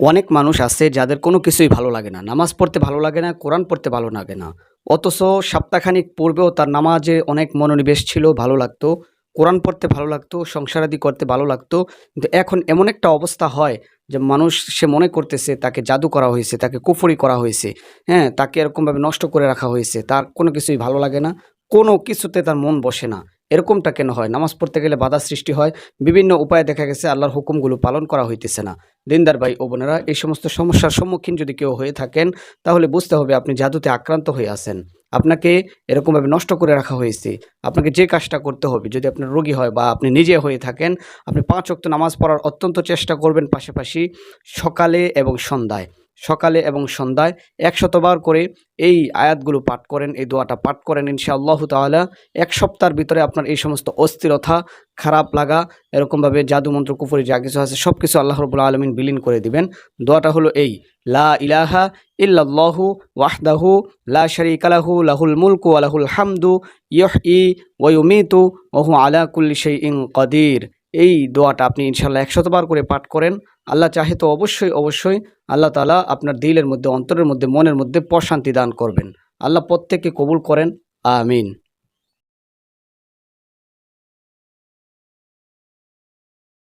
অনেক মানুষ আছে যাদের কোনো কিছুই ভালো লাগে না। নামাজ পড়তে ভালো লাগে না, কোরআন পড়তে ভালো লাগে না। অথচ সপ্তাহখানিক পূর্বেও তার নামাজে অনেক মনোনিবেশ ছিল, ভালো লাগতো। কোরআন পড়তে ভালো লাগতো, সংসারাদি করতে ভালো লাগতো। কিন্তু এখন এমন একটা অবস্থা হয় যে মানুষ সে মনে করতেছে তাকে জাদু করা হয়েছে, তাকে কুফরি করা হয়েছে। হ্যাঁ তাকে এরকমভাবে নষ্ট করে রাখা হয়েছে। তার কোনো কিছুই ভালো লাগে না। কোনো কিছুতে তার মন বসে না। এরকমটা কেন হয়? নামাজ পড়তে গেলে বাধা সৃষ্টি হয়। বিভিন্ন উপায়ে দেখা গেছে আল্লাহর হুকুমগুলো পালন করা হইতেছে না। দিনদার ভাই ও বোনেরা, এই সমস্ত সমস্যার সম্মুখীন যদি কেউ হয়ে থাকেন, তাহলে বুঝতে হবে আপনি জাদুতে আক্রান্ত হয়ে আছেন। আপনাকে এরকমভাবে নষ্ট করে রাখা হয়েছে। আপনাকে যে কাজটা করতে হবে, যদি আপনার রোগী হয় বা আপনি নিজে হয়ে থাকেন, আপনি পাঁচ ওয়াক্ত নামাজ পড়ার অত্যন্ত চেষ্টা করবেন পাশাপাশি সকালে এবং সন্ধ্যায়। সকালে এবং সন্ধ্যায় একশতবার করে এই আয়াতগুলো পাঠ করেন, এই দোয়াটা পাঠ করেন ইনশাআল্লাহ তাআলা। এক সপ্তাহের ভিতরে আপনার এই সমস্ত অস্থিরতা, খারাপ লাগা, এরকমভাবে জাদু মন্ত্র কুফরি যা কিছু আছে সব কিছু আল্লাহ রবুল্লা আলমিন বিলীন করে দিবেন। দোয়াটা হলো এই, লা ইলাহা ইল্লাল্লাহু ওয়াহদাহু লা শারীকা লাহু, লাহুল মুলকু ওয়া লাহুল হামদু ইয়হই ই ইউমিতু, ওয়া হুয়া আলা কুল্লি শাইইন কাদির। এই দোয়াটা আপনি ইনশাল্লাহ একশতবার করে পাঠ করেন। আল্লাহ চাহে তো অবশ্যই অবশ্যই আল্লাহ তালা আপনার দিলের মধ্যে, অন্তরের মধ্যে, মনের মধ্যে প্রশান্তি দান করবেন। আল্লাহ প্রত্যেককে কবুল করেন। আমিন।